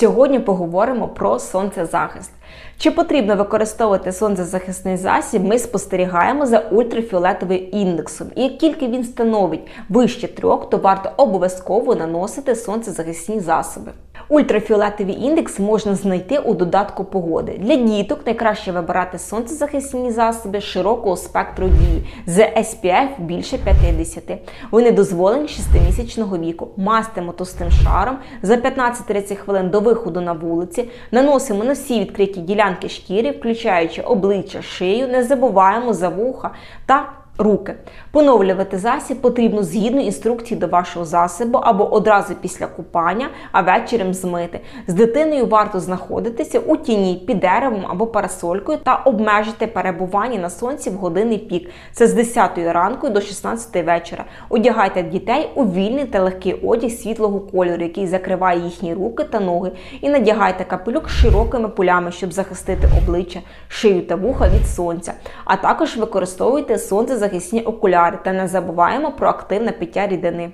Сьогодні поговоримо про сонцезахист. Чи потрібно використовувати сонцезахисний засіб? Ми спостерігаємо за ультрафіолетовим індексом. І як тільки він становить вище трьох, то варто обов'язково наносити сонцезахисні засоби. Ультрафіолетовий індекс можна знайти у додатку погоди. Для діток найкраще вибирати сонцезахисні засоби широкого спектру дії з SPF більше 50. Вони дозволені 6-місячного віку. Мастимо товстим шаром за 15-30 хвилин до виходу на вулиці. Наносимо на всі відкриті ділянки шкіри, включаючи обличчя, шию. Не забуваємо за вуха та руки. Поновлювати засіб потрібно згідно інструкції до вашого засобу або одразу після купання, а вечором змити. З дитиною варто знаходитися у тіні під деревом або парасолькою та обмежити перебування на сонці в години пік. Це з 10 ранку до 16 вечора. Одягайте дітей у вільний та легкий одяг світлого кольору, який закриває їхні руки та ноги, і надягайте капелюк широкими полями, щоб захистити обличчя, шию та вуха від сонця. А також використовуйте сонцезахисні окуляри та не забуваємо про активне пиття рідини.